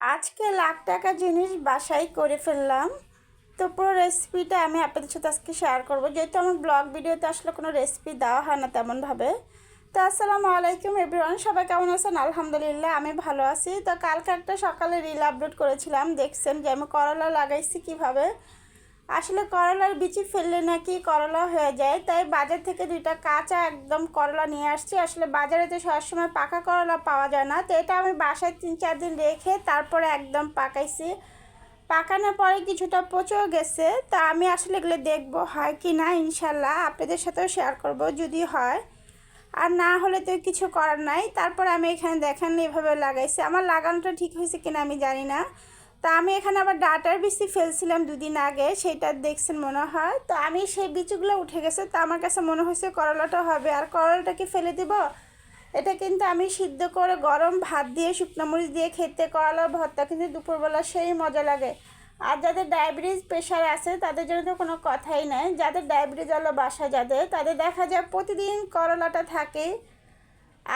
আজকে লাখ টাকা জিনিস বাসাই করে ফেললাম। তো পুরো রেসিপিটা আমি আপনাদের সাথে আজকে শেয়ার করব। যেহেতু আমার ব্লগ ভিডিওতে আসলে কোনো রেসিপি দেওয়া হয় না তেমনভাবে। তো আসসালামু আলাইকুম এভরিওয়ান সবাই কেমন আছেন? আলহামদুলিল্লাহ, আমি ভালো আছি। তো কালকে একটা সকালে রিল আপলোড করেছিলাম। দেখছেন যে আমি করলা লাগাইছি কীভাবে। আসলে করলার বিচি ফেললে নাকি করলা হয়ে যায়। তাই বাজার থেকে দুইটা কাঁচা একদম করলা নিয়ে আসছি। আসলে বাজারে তো সবসময় পাকা করলা পাওয়া যায় না। তো এটা আমি বাসায় তিন চার দিন রেখে তারপরে একদম পাকাইছি। পাকানোর পরে কিছুটা পচেও গেছে। তো আমি আসলে এগুলো দেখব হয় কি না, ইনশাল্লাহ আপনাদের সাথেও শেয়ার করব যদি হয়। আর না হলে তো কিছু করার নাই। তারপর আমি এখানে দেখেন এভাবে লাগাইছি। আমার লাগানোটা ঠিক হয়েছে কিনা আমি জানি না। তা আমি এখানে আবার ডাটার বিচি ফেলছিলাম দুদিন আগে, সেটা দেখছেন মনে হয়। তো আমি সেই বিচিগুলো উঠে গেছে, তো আমার কাছে মনে হয়েছে করলাটা হবে। আর করলাটাকে ফেলে দিব? এটা কিন্তু আমি সিদ্ধ করে গরম ভাত দিয়ে, শুকনো মরিচ দিয়ে খেতে করলার ভর্তা কিন্তু দুপুরবেলা সেই মজা লাগে। আর যাদের ডায়াবেটিস প্রেশার আছে, তাদের জন্য তো কোনো কথাই নাই। যাদের ডায়াবেটিস হলো বাসা যাদের, তাদের দেখা যায় প্রতিদিন করলাটা থাকে।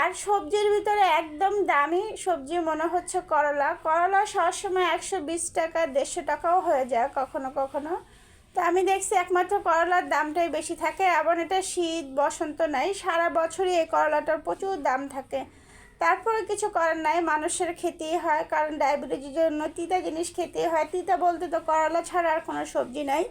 আর সবজির ভিতরে একদম দামি সবজি মনে হচ্ছে করলা। করলা সবসময় একশো বিশ টাকা, দেড়শো টাকাও হয়ে যায় কখনো কখনো। তো আমি দেখছি একমাত্র করলার দামটাই বেশি থাকে এবং এটা শীত, বসন্ত নাই, সারা বছরই এই করলাটার প্রচুর দাম থাকে। তারপরে কিছু করার নাই, মানুষের খেতেই হয়, কারণ ডায়াবেটিসের জন্য তিতা জিনিস খেতেই হয়। তিতা বলতে তো করলা ছাড়া আর কোনো সবজি নাই।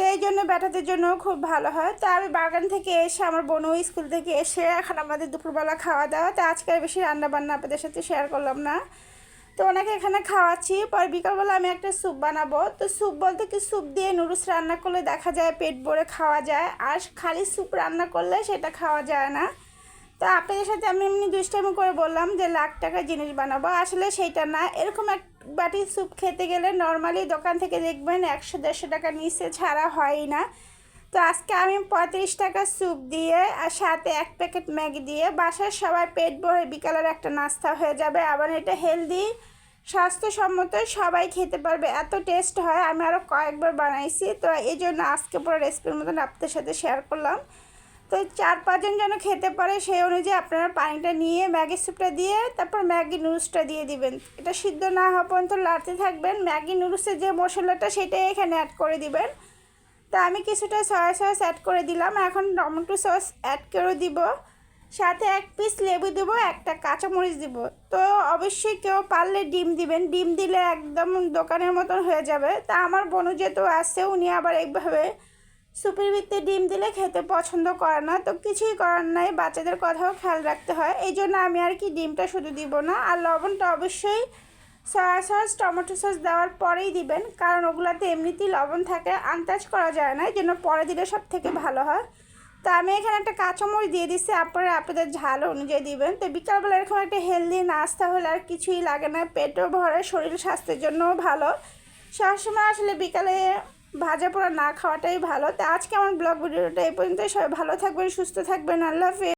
তো এই জন্য ব্যাটাদের জন্য খুব ভালো হয়। তো আমি বাগান থেকে এসে, আমার বোনও স্কুল থেকে এসে এখন আমাদের দুপুরবেলা খাওয়া দাওয়া। তো আজকে বেশি রান্না বান্না আপনাদের সাথে শেয়ার করলাম না। তো ওনাকে এখানে খাওয়াচ্ছি। পরে বিকালবেলা আমি একটা স্যুপ বানাবো। তো স্যুপ বলতে কি স্যুপ দিয়ে নুডলস রান্না করলে দেখা যায় পেট ভরে খাওয়া যায়। আর খালি স্যুপ রান্না করলে সেটা খাওয়া যায় না। তো আপনাদের সাথে আমি এমনি দুষ্টামি করে বললাম যে লাখ টাকার জিনিস বানাবো। আসলে সেইটা না, এরকম এক বাটি স্যুপ খেতে গেলে নর্মালি দোকান থেকে দেখবেন একশো, দেড়শো টাকা নিচে ছাড়া হয় না। তো আজকে আমি পঁয়ত্রিশ টাকা স্যুপ দিয়ে আর সাথে এক প্যাকেট ম্যাগি দিয়ে বাসার সবাই পেট ভরে বিকালের একটা নাস্তা হয়ে যাবে। আবার এটা হেলদি স্বাস্থ্যসম্মত সবাই খেতে পারবে। এত টেস্ট হয়, আমি আরও কয়েকবার বানাইছি। তো এই জন্য আজকে পুরো রেসিপির মতন আপনাদের সাথে শেয়ার করলাম। তো চার পাঁচজন যেন খেতে পারে সেই অনুযায়ী আপনারা পানিটা নিয়ে ম্যাগি স্যুপটা দিয়ে তারপর ম্যাগি নুডলসটা দিয়ে দিবেন। এটা সিদ্ধ না হওয়া পর্যন্ত লাড়তে থাকবেন। ম্যাগি নুডলসের যে মশলাটা সেটাই এখানে অ্যাড করে দিবেন। তা আমি কিছুটা সয়া সস অ্যাড করে দিলাম। এখন টমেটো সস অ্যাড করে দিব। সাথে এক পিস লেবু দেবো, একটা কাঁচামরিচ দিব। তো অবশ্যই কেউ পারলে ডিম দিবেন। ডিম দিলে একদম দোকানের মতন হয়ে যাবে। তা আমার বনু যেহেতু আসছে উনি আবার এইভাবে সুপির ভিত্তি ডিম দিলে খেতে পছন্দ করে না, তো কিছুই করার নাই। বাচ্চাদের কথাও খেয়াল রাখতে হয়। এই জন্য আমি আর কি ডিমটা শুধু দিব না, আর লবণটা অবশ্যই সয়া সস টমেটো সস দেওয়ার পরেই দিবেন, কারণ ওগুলাতে এমনিতেই লবণ থাকে, আন্দাজ করা যায় না এই জন্য পরে দিলে সব থেকে ভালো হয়। তো আমি এখানে একটা কাঁচামরিচ দিয়ে দিচ্ছি, আপনারা আপনাদের ঝাল অনুযায়ী দিবেন। তো বিকালবেলা এরকম একটা হেলদি নাস্তা হলে আর কিছুই লাগে না, পেটও ভরে, শরীর স্বাস্থ্যের জন্যও ভালো। সবসময় আসলে বিকালে ভাজা পোড়া না খাওয়াটাই ভালো। তো আজকে আমার ব্লগ ভিডিওটা এই পর্যন্ত সবাই ভালো থাকবেন, সুস্থ থাকবেন। আল্লাহ হাফেজ